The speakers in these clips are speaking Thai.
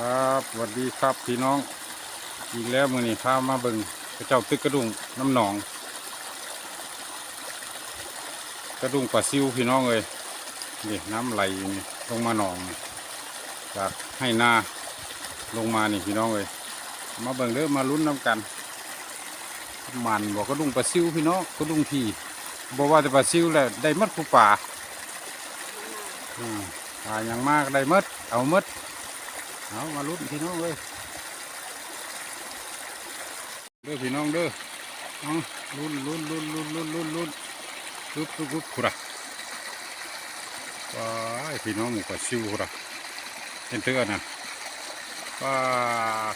ครับสวัสดีครับพี่น้อง อีกแล้วมือนี้พามาเบิงกระเจ้าตึกกระดุงน้ำหนอง กระดุงปลาซิวพี่น้องเลยนี่น้ำไหลนี่ลงมาหนองนี่จากให้นาลงมานี่พี่น้องเลยมาเบิงเด้อมาลุ้นน้ำกันมันบอกกระดุงปลาซิวพี่น้องกระดุงทีบอกว่าแต่ปลาซิวแหละได้มัดคูป่าอ่าอย่างมากได้มัดเอามัด เอามาลุ้นพี่น้องเลยเด้อพี่น้องเด้อเอาลุ้นลุ้นลุ้นลุ้นลุ้นลุ้นลุ้นลุบลุบลุบคุระว้ายพี่น้องหมูกระชิวคุระเห็นเตือนนะว้า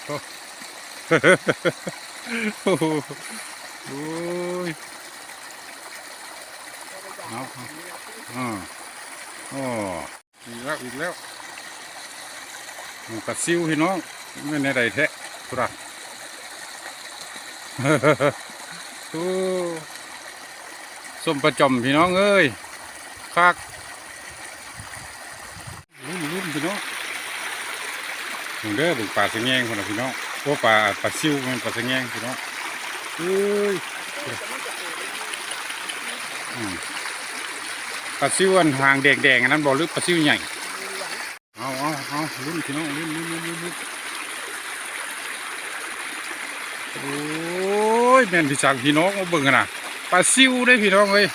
โตโอ้โหโอ้ยเอาเอาอ่าโอ้อีกแล้วอีกแล้ว หมูกระซิวพี่น้องไม่ในใดแท้ทุระโอ้ส้มประจอมพี่น้องเอ้ยคักรุ่นรุ่นพี่น้องมึงเด้อบุกป่าสะแงงคนละพี่น้องพวกป่าป่าซิวมันป่าสะแงงพี่น้องเอ้ยปลาซิวอันหางแดงๆอันนั้นบอกหรือปลาซิวใหญ่ เอาเอาเอาลุ้น พี่น้องลุ้นลุ้นลุ้นลุ้นโอ้ยแม่นพี่จังพี่น้องมาเบิ่งกันนะปลาซิวได้พี่น้องเอ้ย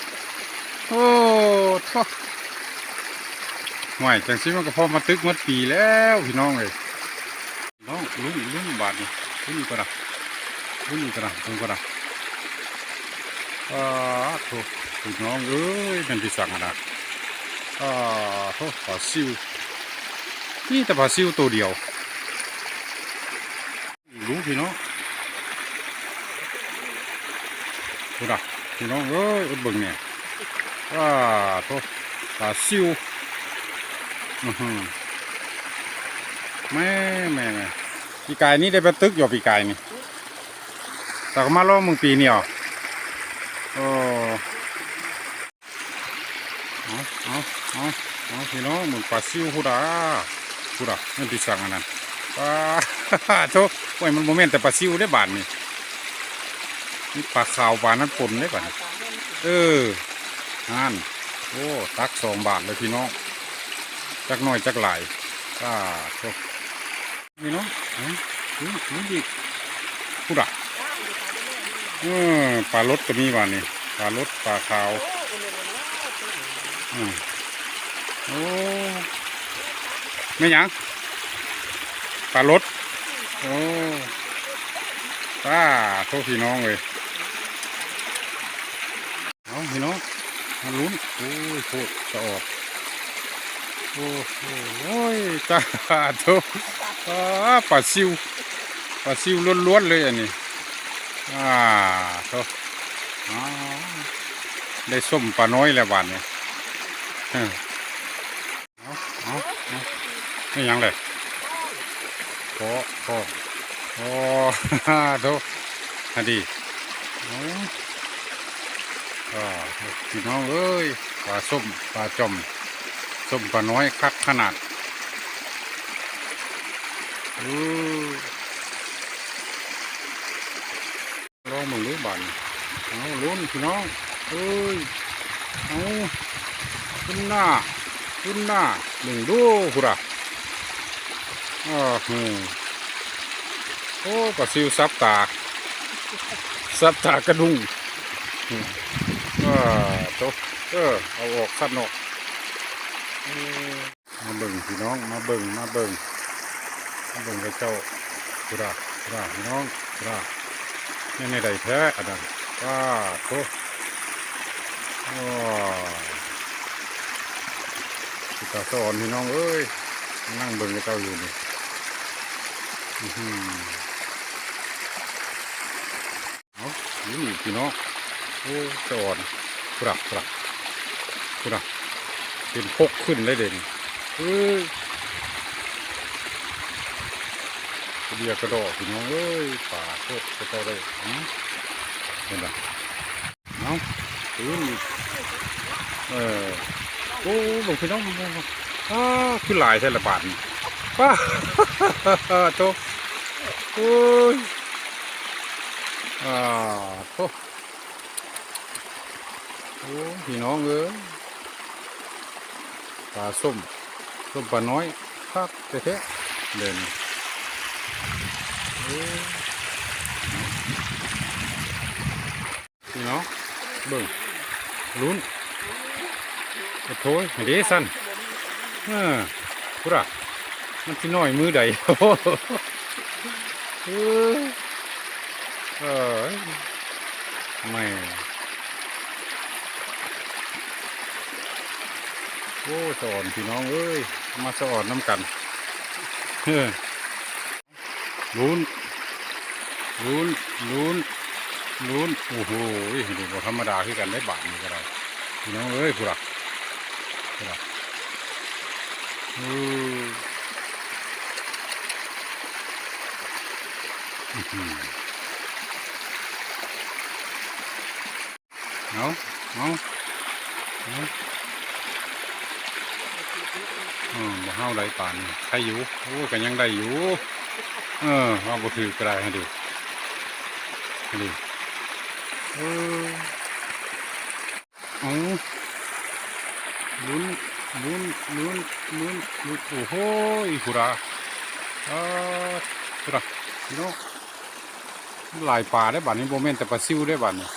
โอ้ท้อห่วยจังสิมันก็พอมาตึกมัดปีแล้วพี่น้องเอ้ยพี่น้องลุ้นลุ้นบาทนี่ลุ้นกระดับลุ้นกระดับลุ้นกระดับอ่าโถพี่น้องเอ้ยแม่นพี่จังนะอ่าโถปลาซิว นี่แต่ปลาซิวตัวเดียว รู้พี่น้องดูนะพี่น้องเอ้ยอดเบิ่งเนี่ยว้าตัวปลาซิวอือหือแม่แม่แม่ปีกายนี่ได้ไปตึกอยู่ปีกายนี่แต่ก็มาล้อมึงปีนี่เหรอโอ้เอาเอาเอาเอาพี่น้องมึงปลาซิวพูดอ่ะพูดอะนั่นที่สั่งอันนั้นปลาโธ่โอ้ยมันโมเมนต์แต่ปลาซิวได้บาทนี่นี่ปลาขาวปลานั้นปนได้บาทนี่เออนั่นโอ้ตักสองบาทเลยพี่น้องจักหน่อยจักหลายป้าโธ่นี่น้องอืมอืมอืมอีกพูดอะเออปลารสก็มีบาทนี่ปลารสปลาขาวอืมโอ้ ไม่หยังปลารถโอ้ป้าโทษพี่น้องเลยเอาพี่น้องมาลุ้นโอ้ยโคตรจะออกโอ้โหโอ้ยจ้าโทษป้าปลาซิวปลาซิวล้วนๆเลยอันนี้อ่าโทษอ๋อได้ส้มปลาน้อยแล้วบานนี้เออเอาเอาเอา ไม่ยังเลยโอ้โอ้โอ้ฮ่าโตฮันดีโอ้อ่าพี่น้องเอ้ยปลาส้มปลาจมส้มปลาน้อยคักขนาดอู้ลองมึงรู้บันเอาลุ้นพี่น้องเอ้ยเอาขึ้นหน้าขึ้นหน้าหนึ่งดูหุระอ้าวหืมโอ้ปลาซิวซับตา ซับตากระดุงอ่าโตะเออเอาออกขั้นออกมาเบิ่งพี่น้องมาเบิ่งมาเบิ่งมาเบิ่งกับเจ้าพุระพุระพี่น้องพุระนี่ในใดแท้อันนั้นว้าโตว้าสิตาสอนพี่น้องเอ้ยนั่งเบิ่งกับเจ้าอยู่นี่ เอาอยู่นี่พี่น้องโอ้สะอ่อนปรับปรับปรับเป็นพกขึ้นเลยเด่นเอ้ยเบียกระดดพี่น้องเอ้ยป่าโคตรจะต่อได้หืมเห็นปะเอาตื่นอีกเออโอ้บอกพี่น้องอกอ้าคือหลายใช่ละบาทนี่ป้าโต โอ้ยอ่าโตโอ้พี่น้องเอ้ยปลาส้มส้มปลาน้อยครับแท้ๆเดินพี่น้องเบิ่งลุ้นโอ้โถยเดสั้นเออพุระมันสิน้อยมือใดโอ้ เอ้ยเอ้ยแม่โอ้สอนพี่น้องเอ้ย มาสอนน้ำกันเฮ้ยลุ้นลุ้นลุ้นลุ้นโอ้โหดูธรรมดาคือกันได้บาทนี้ก็ได้พี่น้องเอ้ยผู้รักผู้รักเออ อื้อหือ เอาเอาเอาอืมบ่เฮาได้ปานใครอยู่โอ้ก็ยังได้อยู่ เออว่าบ่ถือกระไรให้ดูให้ดูเออเอาลุ้นลุ้นลุ้นลุ้นลุ้นโอ้โหอีกุระอ่ากุระพี่น้อง หลายปลาได้บัดนี้โมเมนแต่ปลาซิวได้บัดนี้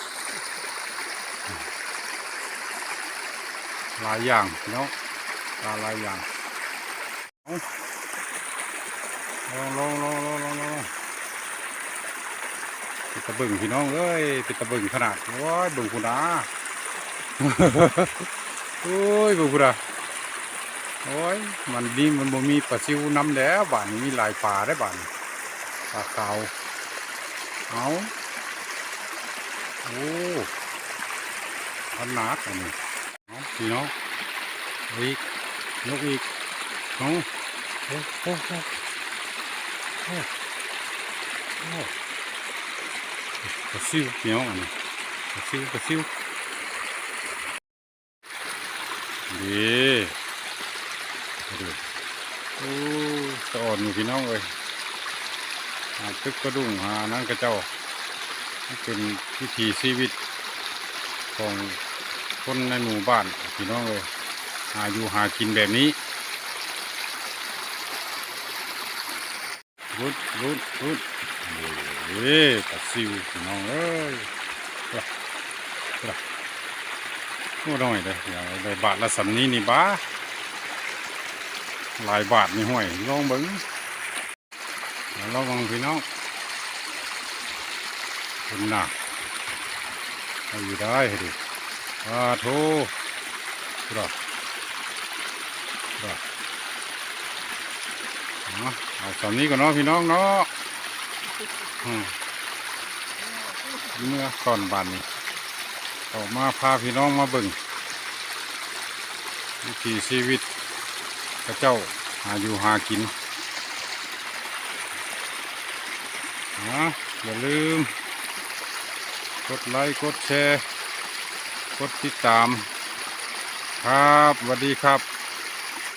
หลายอย่างพี่น้องปลาหลายอย่างลองลองลองลองลองลองปิดตะบึงพี่น้องเอ้ยปิดตะบึงขนาดโอ้ยบึงคุณาโอ้ยบึงคุณาโอ้ยมันดีมันบ่มีปลาซิวน้ำแล้วบ้านนี้มีหลายปลาได้บ้านปลาขาว เอาโอ้ขนนาดอันนี้เอาพี่น้องอีกยกอีกเอาโอ้โอ้โอ้โอ้โอ้กระซิวพี่น้องอันนี้กระซิวกระซิวดีดูโอ้สะอ่อนอยู่พี่น้องเอ้ย หาตึกกระดุ่งหานั่นกระเจ้าเป็นวิถีชีวิตของคนในหมู่บ้านพี่น้องเลยหาอยู่หากินแบบนี้รุดรุดรุดเอ้ยปลาซิวพี่น้องเอ้ยปลาปลาโอ้น้อยเลยอย่างได้บาทละสำนี้นี่บ้าหลายบาทนี่ห่วยลองเบิ้งแล้ว ระวังพี่น้องคุณหนักเอาอยู่ได้ให้ดิอาโทกระกระเอาเอาสำนี้ก่อนเนาะพี่น้องเนาะเมื่อก่อนบานนี้ออกมาพาพี่น้องมาเบิ่งวิถีชีวิตกระเจ้าหาอยู่หากิน นะอย่าลืม กดไลค์กดแชร์ กดติดตาม ครับสวัสดีครับ